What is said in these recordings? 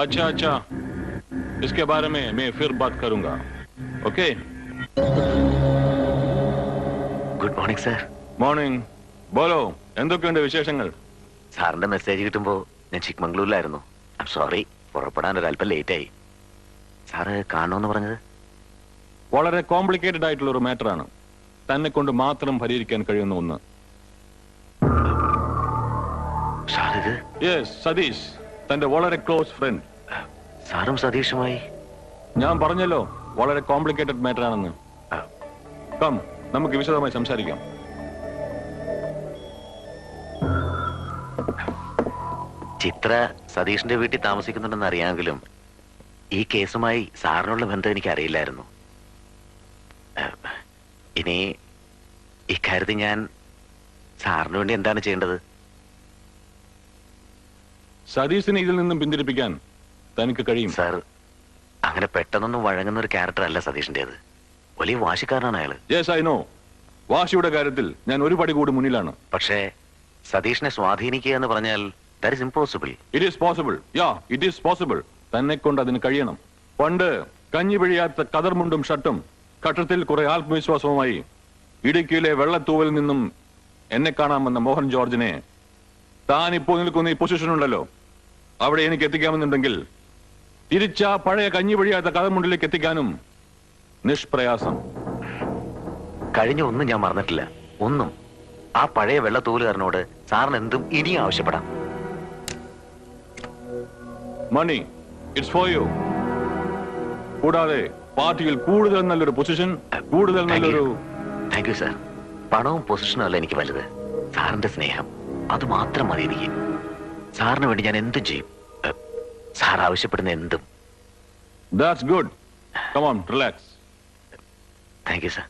अच्छा अच्छा इसके बारे में मैं फिर बात करूंगा okay good morning sir morning ബോലോ എന്തൊക്കെയുണ്ട് വിശേഷങ്ങൾ സാറിന്റെ മെസ്സേജ് കിട്ടുമ്പോൾ ഞാൻ ചിക്മംഗ്ലൂരിലായിരുന്നു ഐം സോറി പുറപ്പെടാൻ ഒരല്പം ലേറ്റ് ആയി സാറ് കാണണമെന്ന് പറഞ്ഞത് വളരെ കോംപ്ലിക്കേറ്റഡ് ആയിട്ടുള്ള ഒരു മാറ്ററാണ് തന്നെ കൊണ്ട് മാത്രം പരിഹരിക്കാൻ കഴിയുന്ന ഒന്ന് സാർ ഇത് യെസ് സതീഷ് തന്റെ വളരെ ക്ലോസ് ഫ്രണ്ട് സാറും സതീഷുമായി? ഞാൻ പറഞ്ഞല്ലോ വളരെ കോംപ്ലിക്കേറ്റഡ് മാറ്റർ ആണെന്ന്. കം നമുക്ക് വിശദമായി സംസാരിക്കാം. ചിത്ര സതീഷിന്റെ വീട്ടിൽ താമസിക്കുന്നുണ്ടെന്ന് അറിയാമെങ്കിലും ഈ കേസുമായി സാറിനുള്ള ബന്ധം എനിക്ക് അറിയില്ലായിരുന്നു. ഇനി ഇക്കാര്യത്തിൽ ഞാൻ സാറിന് വേണ്ടി എന്താണ് ചെയ്യേണ്ടത്? സതീഷിനെ ഇതിൽ നിന്നും പിന്തിരിപ്പിക്കാൻ തനിക്ക് കഴിയും. സാർ അങ്ങനെ പെട്ടെന്നൊന്നും വഴങ്ങുന്ന ഒരു ക്യാരക്ടർ അല്ല സതീഷിന്റേത്. വലിയ വാശിക്കാരനാണ് അയാൾ. യെസ് ഐ നോ വാശിയുടെ കാര്യത്തിൽ ഞാൻ ഒരു പടി കൂടി മുന്നിലാണ്. പക്ഷേ സതീഷിനെ സ്വാധീനിക്കുക എന്ന് പറഞ്ഞാൽ that is impossible it is possible ya it is possible തന്നെ കൊണ്ട് അതിന് കഴിയണം. പണ്ട് കഞ്ഞി പിഴിയാത്ത കതർമുണ്ടും ഷർട്ടും ഘട്ടത്തിൽ കുറെ ആത്മവിശ്വാസവുമായി ഇടുക്കിയിലെ വെള്ളത്തൂവലിൽ നിന്നും എന്നെ കാണാമെന്ന വന്ന മോഹൻ ജോർജിനെ താൻ ഇപ്പോൾ നിൽക്കുന്ന ഈ പൊസിഷൻ ഉണ്ടല്ലോ. അവിടെ എനിക്ക് എത്തിക്കാമെന്നുണ്ടെങ്കിൽ തിരിച്ച പഴയ കഞ്ഞി വഴിയാത്ത കഥമുണ്ടിലേക്ക് എത്തിക്കാനും നിഷ്പ്രയാസം. കഴിഞ്ഞ ഒന്നും ഞാൻ മറന്നിട്ടില്ല. ഒന്നും. ആ പഴയ വെള്ളത്തൂലുകാരനോട് സാറിന് എന്തും ഇനിയും ആവശ്യപ്പെടാം. മണി ഇറ്റ്സ് ഫോർ യു കൂടാതെ പാർട്ടിയിൽ കൂടുതൽ നല്ലൊരു പൊസിഷൻ കൂടുതൽ നല്ലൊരു താങ്ക് യു സാർ പണവും പൊസിഷനും അല്ല എനിക്ക് വലുത്. സാറിന്റെ സ്നേഹം. അത് മാത്രം മതി എനിക്ക്. സാറിന് വേണ്ടി ഞാൻ എന്തും ചെയ്യും. സാർ ആവശ്യപ്പെടുന്ന എന്തും. That's good come on relax thank you sir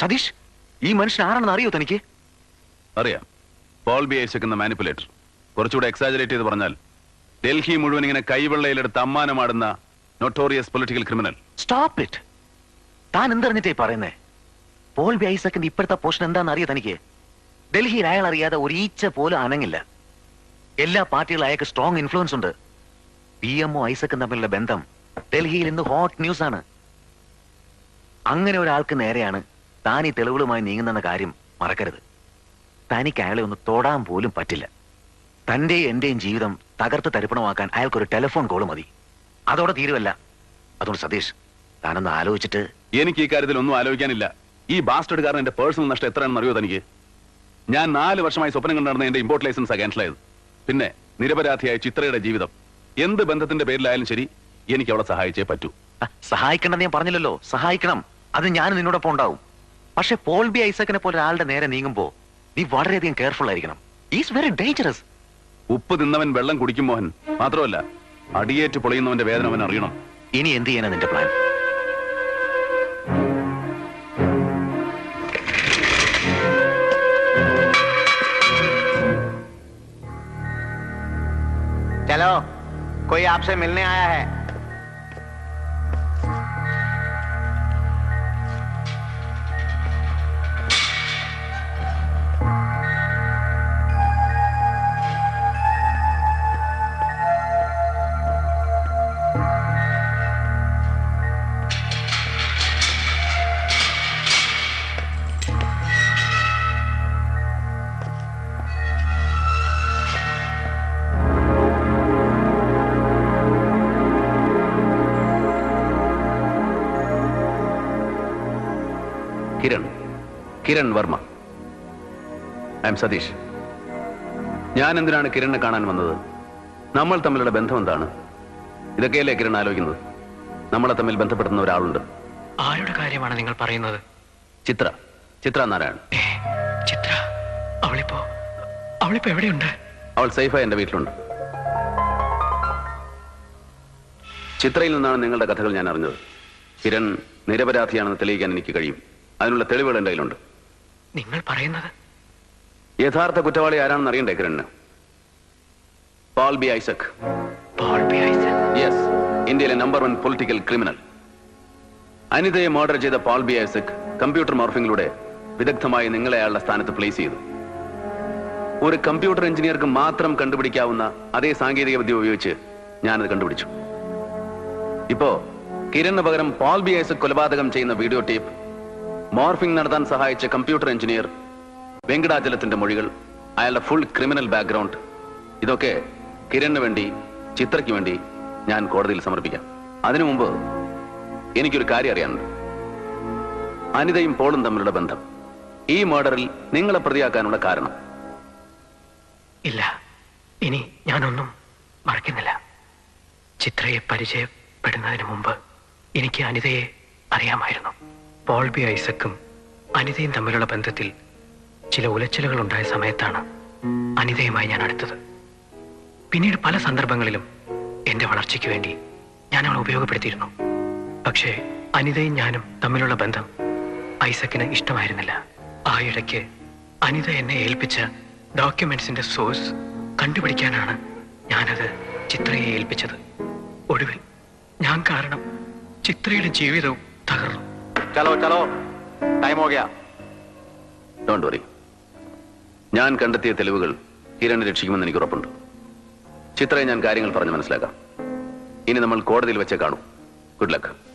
Satheesh ഈ മനുഷ്യൻ ആരാണെന്ന് അറിയോ തനിക്ക്? അറിയാം. പോൾ ബി ഐസക് എന്ന മാനിപ്പുലേറ്റർ കുറച്ചുകൂടെ എക്സാജറേറ്റ് ചെയ്ത് പറഞ്ഞാൽ ഡൽഹി മുഴുവൻ ഇങ്ങനെ കൈവെള്ളയിലെടുത്ത് അമ്മാനമാടുന്ന notorious political criminal stop it താൻ എന്തറിഞ്ഞിട്ടേ പറയുന്നേ? പോൾ ബി ഐസക്കിന്റെ ഇപ്പോഴത്തെ പോഷൻ എന്താണെന്ന് അറിയോ തനിക്ക്? ഡൽഹിയിൽ അയാൾ അറിയാതെ ഒരു ഈച്ച പോലും അനങ്ങില്ല. എല്ലാ പാർട്ടികളും അയാൾക്ക് സ്ട്രോങ് ഇൻഫ്ലുവൻസ് ഉണ്ട്. പി എംഒ ഐസക്കും തമ്മിലുള്ള ബന്ധം ഡൽഹിയിൽ ഇന്ന് ഹോട്ട് ന്യൂസ് ആണ്. അങ്ങനെ ഒരാൾക്ക് നേരെയാണ് താൻ ഈ തെളിവുകളുമായി നീങ്ങുന്നെന്ന കാര്യം മറക്കരുത്. തനിക്ക് അയാളെ ഒന്ന് തൊടാൻ പോലും പറ്റില്ല. തന്റെയും എന്റെയും ജീവിതം തകർത്ത് തരിപ്പണമാക്കാൻ അയാൾക്കൊരു ടെലിഫോൺ കോൾ മതി. അതോടെ തീരുവല്ല. അതുകൊണ്ട് സതീഷ് താനൊന്ന് ആലോചിച്ചിട്ട് എനിക്ക് ഈ കാര്യത്തിൽ ഒന്നും ആലോചിക്കാനില്ല. ഈ ബാസ്റ്റഡ് കാരണം എന്റെ പേഴ്സണൽ നഷ്ടം എത്രയാണെന്ന് അറിയോ തനിക്ക്? ഞാൻ നാല് വർഷമായി സ്വപ്നം കണ്ടാണ് എന്റെ ഇമ്പോർട്ട് ലൈസൻസ് ക്യാൻസൽ ആയത്. പിന്നെ നിരപരാധിയായ ചിത്രയുടെ ജീവിതം. എന്ത് ബന്ധത്തിന്റെ പേരിലായാലും ശരി എനിക്ക് അവളെ സഹായിച്ചേ പറ്റൂ. സഹായിക്കണ്ടെന്ന് സഹായിക്കണമെന്ന് ഞാൻ പറഞ്ഞില്ലല്ലോ. സഹായിക്കണം. അത് ഞാൻ നിന്നോടൊപ്പം ഉണ്ടാവും. പക്ഷെ പോൾ ബി ഐസക്കിനെ പോലെ ഒരാളുടെ നേരെ നീങ്ങുമ്പോ നീ വളരെയധികം കെയർഫുൾ ആയിരിക്കണം ഈസ് വെരി ഡേഞ്ചറസ് ഉപ്പ് തിന്നവൻ വെള്ളം കുടിക്കും മോഹൻ മാത്രമല്ല അടിയേറ്റ് പൊളിയുന്നവന്റെ വേദന അവൻ അറിയണം ഇനി എന്ത് ചെയ്യാനാ നിന്റെ പ്ലാൻ चलो कोई आपसे मिलने आया है Kiran Varma. I am Satheesh. ഞാൻ എന്തിനാണ് കിരണിനെ കാണാൻ വന്നത്? നമ്മൾ തമ്മിലുള്ള ബന്ധം എന്താണ്? ഇതൊക്കെയല്ലേ കിരൺ ആലോചിക്കുന്നത്? നമ്മളെ തമ്മിൽ ബന്ധപ്പെടുന്ന ഒരാളുണ്ട്. ആരുടെ കാര്യമാണ് നിങ്ങൾ പറയുന്നത്? ചിത്ര. ചിത്ര നാരായണൻ ചിത്ര. അവളിപ്പോ അവളിപ്പോ എവിടെയുണ്ട്? അവൾ സേഫായി എന്റെ വീട്ടിലുണ്ട്. ചിത്രയിൽ നിന്നാണ് നിങ്ങളുടെ കഥകൾ ഞാൻ അറിഞ്ഞത്. കിരൺ നിരപരാധിയാണെന്ന് തെളിയിക്കാൻ എനിക്ക് കഴിയും. അതിനുള്ള തെളിവുകൾ എന്റെ കയ്യിലുണ്ട്. നിങ്ങൾ പറയുന്നത്? യഥാർത്ഥ കുറ്റവാളി ആരാണെന്ന് അറിയണ്ടേ Kiran Paul B Isaac Paul B Isaac yes ഇന്ത്യയിലെ നമ്പർ വൺ പൊളിറ്റിക്കൽ ക്രിമിനൽ അനിതയെ മർഡർ ചെയ്ത പോൾ ബി ഐസക് കമ്പ്യൂട്ടർ മോർഫിംഗിലൂടെ വിദഗ്ധമായി നിങ്ങളെ അയാളുടെ സ്ഥാനത്ത് പ്ലേസ് ചെയ്തു. ഒരു കമ്പ്യൂട്ടർ എഞ്ചിനീയർക്ക് മാത്രം കണ്ടുപിടിക്കാവുന്ന അതേ സാങ്കേതിക വിദ്യ ഉപയോഗിച്ച് ഞാനത് കണ്ടുപിടിച്ചു. ഇപ്പോ കിരണിന് പകരം പോൾ ബി ഐസക് കൊലപാതകം ചെയ്യുന്ന വീഡിയോ ടേപ്പ് മോർഫിംഗ് നടത്താൻ സഹായിച്ച കമ്പ്യൂട്ടർ എഞ്ചിനീയർ വെങ്കടാചലത്തിന്റെ മൊഴികൾ അയാളുടെ ഫുൾ ക്രിമിനൽ ബാക്ക്ഗ്രൗണ്ട് ഇതൊക്കെ കിരണിന് വേണ്ടി ചിത്രയ്ക്ക് വേണ്ടി ഞാൻ കോടതിയിൽ സമർപ്പിക്കാം. അതിനു മുമ്പ് എനിക്കൊരു കാര്യം അറിയാനുണ്ട്. അനിതയും പോളും തമ്മിലുള്ള ബന്ധം. ഈ മർഡറിൽ നിങ്ങളെ പ്രതിയാക്കാനുള്ള കാരണം. ഇല്ല. ഇനി ഞാനൊന്നും മറക്കുന്നില്ല. ചിത്രയെ പരിചയപ്പെടുന്നതിന് മുമ്പ് എനിക്ക് അനിതയെ അറിയാമായിരുന്നു. പോൾ ബി ഐസക്കും അനിതയും തമ്മിലുള്ള ബന്ധത്തിൽ ചില ഉലച്ചിലുകൾ ഉണ്ടായ സമയത്താണ് അനിതയുമായി ഞാൻ അടുത്തത്. പിന്നീട് പല സന്ദർഭങ്ങളിലും എന്റെ വളർച്ചയ്ക്ക് വേണ്ടി ഞാൻ അവളെ ഉപയോഗപ്പെടുത്തിയിരുന്നു. പക്ഷേ അനിതയും ഞാനും തമ്മിലുള്ള ബന്ധം ഐസക്കിന് ഇഷ്ടമായിരുന്നില്ല. ആ ഇടയ്ക്ക് അനിത എന്നെ ഏൽപ്പിച്ച ഡോക്യുമെന്റ്സിന്റെ സോഴ്സ് കണ്ടുപിടിക്കാനാണ് ഞാനത് ചിത്രയെ ഏൽപ്പിച്ചത്. ഒടുവിൽ ഞാൻ കാരണം ചിത്രയുടെ ജീവിതവും തകർന്നു. ചലോ ചലോ. ടൈം ഹോ ഡോണ്ട് വറി ഞാൻ കണ്ടെത്തിയ തെളിവുകൾ ഹിരണ് രക്ഷിക്കുമെന്ന് എനിക്ക് ഉറപ്പുണ്ട്. ചിത്രയെ ഞാൻ കാര്യങ്ങൾ പറഞ്ഞ് മനസ്സിലാക്കാം. ഇനി നമ്മൾ കോടതിയിൽ വെച്ചേ കാണൂ. Good luck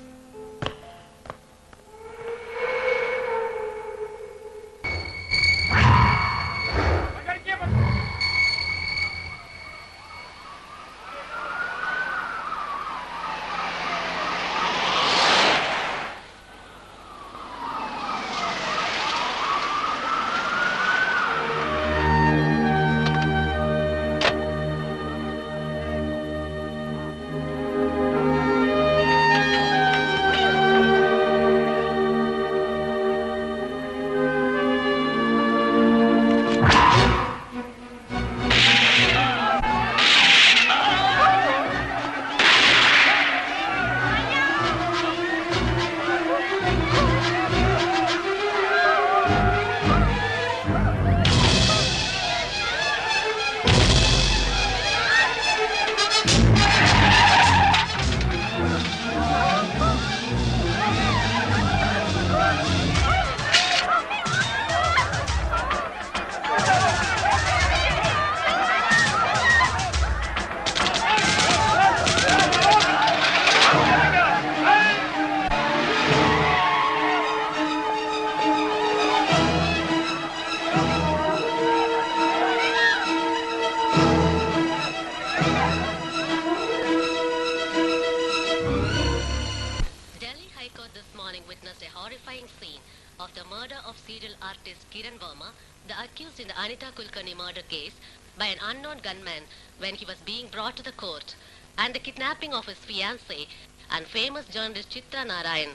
Kiran Verma, the accused in the Anita Kulkarni murder case, by an unknown gunman when he was being brought to the court, and the kidnapping of his fiancée and famous journalist Chitra Narayan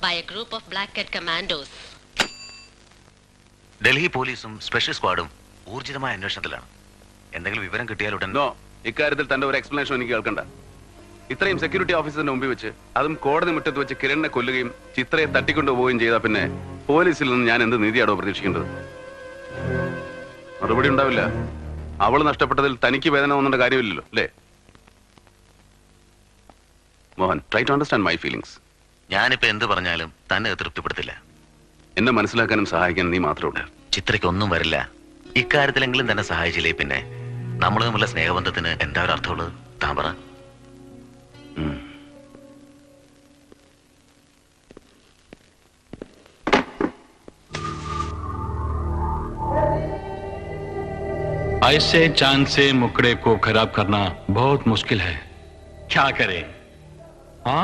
by a group of Black Cat commandos. Delhi പോലീസും special സ്ക്വാഡും ഊർജിതമായ അന്വേഷണത്തിലാണ് എന്തെങ്കിലും വിവരം കിട്ടിയാൽ ഉടൻ ഇക്കാര്യത്തിൽ തന്റെ ഒരു എക്സ്പ്ലനേഷൻ എനിക്ക് കേൾക്കണ്ട ഇത്രയും സെക്യൂരിറ്റി ഓഫീസറിന്റെ മുമ്പിൽ വെച്ച് അതും കോടതി മുറ്റത്ത് വെച്ച് കിരണിനെ കൊല്ലുകയും ചിത്രയെ തട്ടിക്കൊണ്ടുപോവുകയും ചെയ്താൽ പിന്നെ പോലീസിൽ നിന്ന് ഞാൻ എന്ത് നീതിയാണോ പ്രതീക്ഷിക്കേണ്ടത്? മറുപടി ഉണ്ടാവില്ല. അവൾ നഷ്ടപ്പെട്ടതിൽ തനിക്ക് വേദന തോന്നേണ്ട കാര്യമില്ലല്ലോ അല്ലേ? Mohan try to understand my feelings ഞാനിപ്പോ എന്ത് പറഞ്ഞാലും തന്നെ തൃപ്തിപ്പെടുത്തില്ല. എന്നെ മനസ്സിലാക്കാനും സഹായിക്കാനും നീ മാത്രമേ ഉള്ളൂ ചിത്രയ്ക്ക് ഒന്നും വരില്ല. ഇക്കാര്യത്തിലെങ്കിലും തന്നെ സഹായിച്ചില്ലേ പിന്നെ? നമ്മൾ തമ്മിലുള്ള സ്നേഹബന്ധത്തിന് എന്താ ഒരു അർത്ഥമുള്ളത്? താൻ പറ. ऐसे चांद से मुकड़े को खराब करना बहुत मुश्किल है क्या करे ആ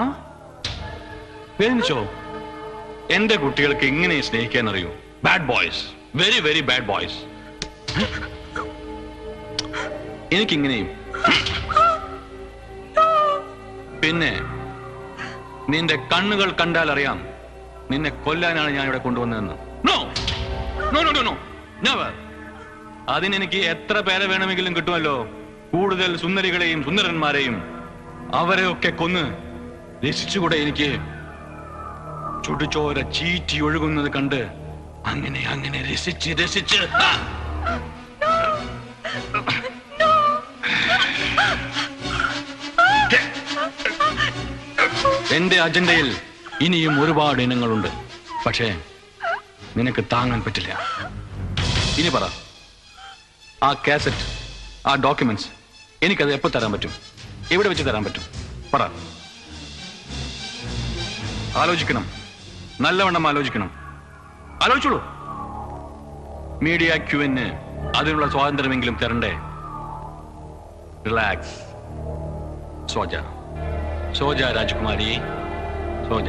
വേദിച്ചോ എന്റെ കുട്ടികൾക്ക് ഇങ്ങനെ സ്നേഹിക്കാൻ അറിയൂ bad boys very very bad boys എനിക്കിങ്ങനെയും പിന്നെ നിന്റെ കണ്ണുകൾ കണ്ടാൽ അറിയാം നിന്നെ കൊല്ലാനാണ് ഞാൻ ഇവിടെ കൊണ്ടുവന്നതെന്ന് no no no no no never അതിനെനിക്ക് എത്ര പേരെ വേണമെങ്കിലും കിട്ടുമല്ലോ? കൂടുതൽ സുന്ദരികളെയും സുന്ദരന്മാരെയും അവരെയൊക്കെ കൊന്ന് രസിച്ചുകൂടെ എനിക്ക്? ചുടുചോര ചീറ്റി ഒഴുകുന്നത് കണ്ട് അങ്ങനെ അങ്ങനെ രസിച്ച് രസിച്ച്! എന്റെ അജണ്ടയിൽ ഇനിയും ഒരുപാട് ഇനങ്ങളുണ്ട്. പക്ഷേ നിനക്ക് താങ്ങാൻ പറ്റില്ല. ഇനി പറ. ആ കാസറ്റ് ആ ഡോക്യുമെന്റ്സ് എനിക്കത് എപ്പോ തരാൻ പറ്റും? എവിടെ വെച്ച് തരാൻ പറ്റും? പറ. ആലോചിക്കണം. നല്ലവണ്ണം ആലോചിക്കണം. ആലോചിച്ചോളൂ. മീഡിയ ക്യൂവിന് അതിനുള്ള സ്വാതന്ത്ര്യമെങ്കിലും തരണ്ടേ? റിലാക്സ് സോജ. സോജ രാജ്കുമാരി. സോജ.